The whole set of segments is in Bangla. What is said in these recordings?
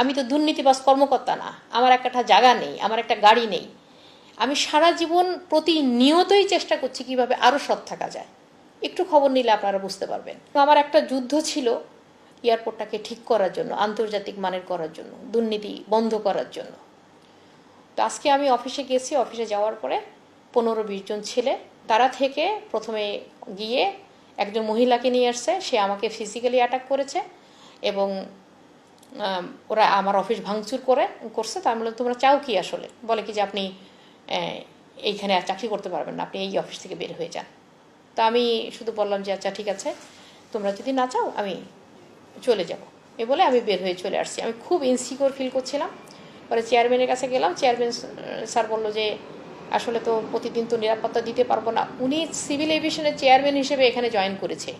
আমি তো দুর্নীতিবাজ কর্মকর্তা না। আমার একটা জায়গা নেই, আমার একটা গাড়ি নেই। আমি সারা জীবন প্রতিনিয়তই চেষ্টা করছি কীভাবে আরও সৎ থাকা যায়। একটু খবর নিলে আপনারা বুঝতে পারবেন। আমার একটা যুদ্ধ ছিল এয়ারপোর্টটাকে ঠিক করার জন্য, আন্তর্জাতিক মানের করার জন্য, দুর্নীতি বন্ধ করার জন্য। তো আজকে আমি অফিসে গেছি, অফিসে যাওয়ার পরে পনেরো বিশ জন ছেলে, তারা থেকে প্রথমে গিয়ে একজন মহিলাকে নিয়ে আসছে, সে আমাকে ফিজিক্যালি অ্যাটাক করেছে এবং ওরা আমার অফিস ভাঙচুর করে, করছে তো আমি বললাম তোমরা চাও কি আসলে? বলে কি যে আপনি এইখানে আর চাকরি করতে পারবেন না, আপনি এই অফিস থেকে বের হয়ে যান। তা আমি শুধু বললাম যে আচ্ছা ঠিক আছে, তোমরা যদি না চাও, আমি চলে যাব। এ বলে আমি বের হয়ে চলে আসছি। আমি খুব ইনসিকিওর ফিল করছিলাম। পরে চেয়ারম্যানের কাছে গেলাম চেয়ারম্যান স্যার বলল যে, আসলে তো প্রতিদিন তো নিরাপত্তা দিতে পারব না। উনি সিভিল এভিয়েশনের চেয়ারম্যান হিসেবে এখানে জয়েন করেছে।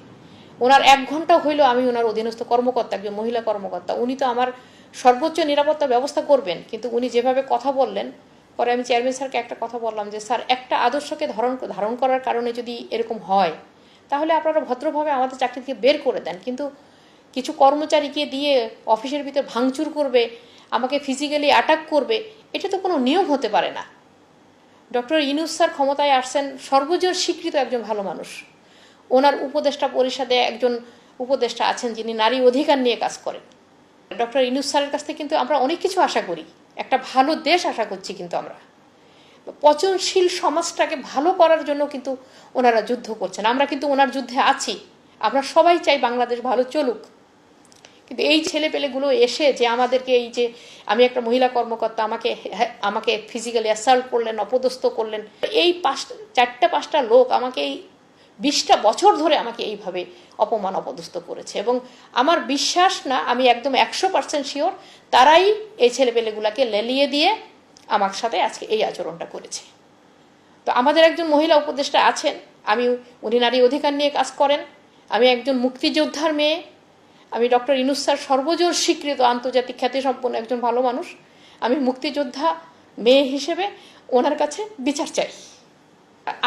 ওনার এক ঘণ্টা হইল আমি ওনার অধীনস্থ কর্মকর্তা, একজন মহিলা কর্মকর্তা। উনি তো আমার সর্বোচ্চ নিরাপত্তা ব্যবস্থা করবেন, কিন্তু উনি যেভাবে কথা বললেন, পরে আমি চেয়ারম্যান স্যারকে একটা কথা বললাম যে, স্যার, একটা আদর্শকে ধারণ ধারণ করার কারণে যদি এরকম হয়, তাহলে আপনারা ভদ্রভাবে আমাদের চাকরি থেকে বের করে দেন। কিন্তু কিছু কর্মচারীকে দিয়ে অফিসের ভিতর ভাঙচুর করবে, আমাকে ফিজিক্যালি অ্যাটাক করবে, এটা তো কোনো নিয়ম হতে পারে না। ডক্টর ইনুস স্যার ক্ষমতায় আসছেন সর্বজোর স্বীকৃত একজন ভালো মানুষ। ওনার উপদেষ্টা পরিষদে একজন উপদেষ্টা আছেন যিনি নারী অধিকার নিয়ে কাজ করেন। ডক্টর ইনুস স্যারের কাছ থেকে কিন্তু আমরা অনেক কিছু আশা করি। একটা ভালো দেশ আশা করছি কিন্তু আমরা। পচনশীল সমাজটাকে ভালো করার জন্য কিন্তু ওনারা যুদ্ধ করছেন। আমরা কিন্তু ওনার যুদ্ধে আছি। আমরা সবাই চাই বাংলাদেশ ভালো চলুক। কিন্তু এই ছেলেপেলেগুলো এসে যে আমাদেরকে এই যে আমি একটা মহিলা কর্মকর্তা, আমাকে আমাকে ফিজিক্যালি অ্যাসাল্ট করলেন, অপদস্থ করলেন, এই পাঁচটা চারটা, পাঁচটা লোক আমাকে এই বিশটা বছর ধরে আমাকে এইভাবে অপমান অপদস্থ করেছে এবং আমার বিশ্বাস না, আমি একদম একশো পার্সেন্ট শিওর তারাই এই ছেলেপেলেগুলাকে লেলিয়ে দিয়ে আমার সাথে আজকে এই আচরণটা করেছে। তো আমাদের একজন মহিলা উপদেষ্টা আছেন, আমি, উনি নারী অধিকার নিয়ে কাজ করেন, আমি একজন মুক্তিযোদ্ধার মেয়ে, আমি ডক্টর ইনুস স্যার সর্বজোর স্বীকৃত আন্তর্জাতিক খ্যাতিসম্পন্ন একজন ভালো মানুষ, আমি মুক্তিযোদ্ধা মেয়ে হিসেবে ওনার কাছে বিচার চাই।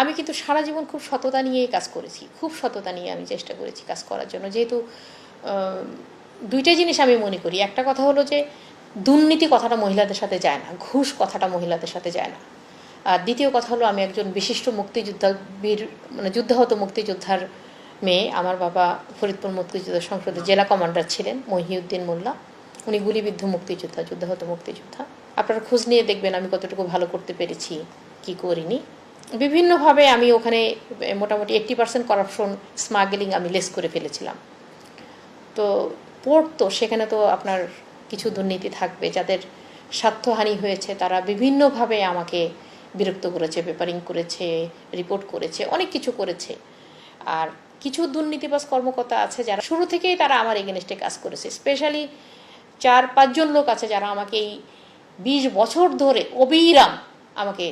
আমি কিন্তু সারা জীবন খুব সততা নিয়েই কাজ করেছি, খুব সততা নিয়ে আমি চেষ্টা করেছি কাজ করার জন্য। যেহেতু দুইটা জিনিস আমি মনে করি। একটা কথা হলো যে, দুর্নীতি কথাটা মহিলাদের সাথে যায় না, ঘুষ কথাটা মহিলাদের সাথে যায় না। আর দ্বিতীয় কথা হলো, আমি একজন বিশিষ্ট মুক্তিযোদ্ধা বীর মানে যুদ্ধাহত মুক্তিযোদ্ধার মেয়ে। আমার বাবা ফরিদপুর মুক্তিযোদ্ধা সংসদের জেলা কমান্ডার ছিলেন, মহিউদ্দিন মোল্লা। উনি গুলিবিদ্ধ মুক্তিযোদ্ধা, যুদ্ধাহত মুক্তিযোদ্ধা। আপনারা খোঁজ নিয়ে দেখবেন আমি কতটুকু ভালো করতে পেরেছি, কি করিনি। বিভিন্নভাবে আমি ওখানে মোটামুটি এইট্টি পার্সেন্ট করাপশন স্মাগলিং আমি লেস করে ফেলেছিলাম। তো পোর্ট তো, সেখানে তো আপনার কিছু দুর্নীতি থাকবে, যাদের স্বার্থহানি হয়েছে, তারা বিভিন্নভাবে আমাকে বিরক্ত করেছে পেপারিং করেছে রিপোর্ট করেছে, অনেক কিছু করেছে। আর কিছু দুর্নীতিবাজ কর্মকর্তা আছে যারা শুরু থেকেই তারা আমার এগেনস্টে কাজ করেছে। স্পেশালি চার, পাঁচজন লোক আছে যারা আমাকে এই বিশ বছর ধরে অবিরাম আমাকে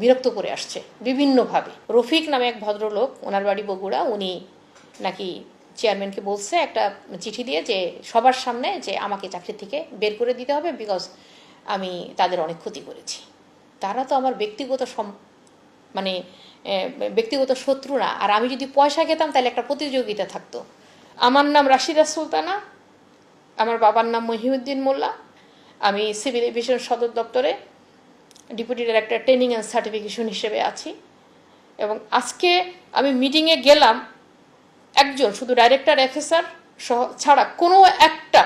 বিরক্ত করে আসছে, বিভিন্নভাবে। রফিক নামে এক ভদ্রলোক, ওনার বাড়ি বগুড়া, উনি নাকি চেয়ারম্যানকে বলছে, একটা চিঠি দিয়ে যে সবার সামনে যে আমাকে চাকরি থেকে বের করে দিতে হবে বিকজ আমি তাদের অনেক ক্ষতি করেছি। তারা তো আমার ব্যক্তিগত সম মানে ব্যক্তিগত শত্রু না। আর আমি যদি পয়সা খেতাম, তাহলে একটা প্রতিযোগিতা থাকতো। আমার নাম রাশিদা সুলতানা, আমার বাবার নাম মহিউদ্দিন মোল্লা, আমি সিভিল এভিয়েশন সদর দপ্তরে deputy director training and certification হিসেবে আছি। এবং আজকে আমি মিটিংয়ে গেলাম একজন, শুধু ডাইরেক্টর অফিসার সহ ছাড়া কোনো একটা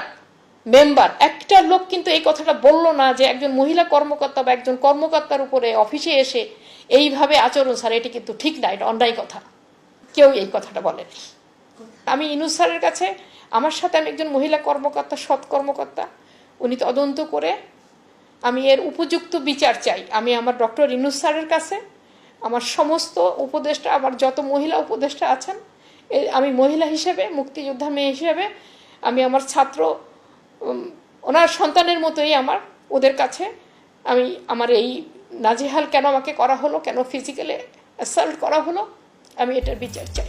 মেম্বার একটা লোক কিন্তু এই কথাটা বলল না যে একজন মহিলা কর্মকর্তা বা একজন কর্মকর্তার উপরে অফিসে এসে এইভাবে আচরণ, স্যার, এটি কিন্তু ঠিক না, এটা অন্যায় কথা। কেউ এই কথাটা বলেনি। আমি ইনুস স্যারের কাছে, আমার সাথে আমি একজন মহিলা কর্মকর্তা, সৎ কর্মকর্তা, উনি তদন্ত করে আমি এর উপযুক্ত বিচার চাই। আমি আমার ডক্টর ইনুস স্যারের কাছে, আমার সমস্ত উপদেষ্টা, আমার যত মহিলা উপদেষ্টা আছেন আমি মহিলা হিসেবে, মুক্তিযোদ্ধা মেয়ে হিসেবে, আমি আমার ছাত্র ওনার সন্তানের মতোই আমার, ওদের কাছে আমি আমার এই নাজেহাল কেন আমাকে করা হলো, কেন ফিজিক্যালি অ্যাসাল্ট করা হলো, আমি এটার বিচার চাই।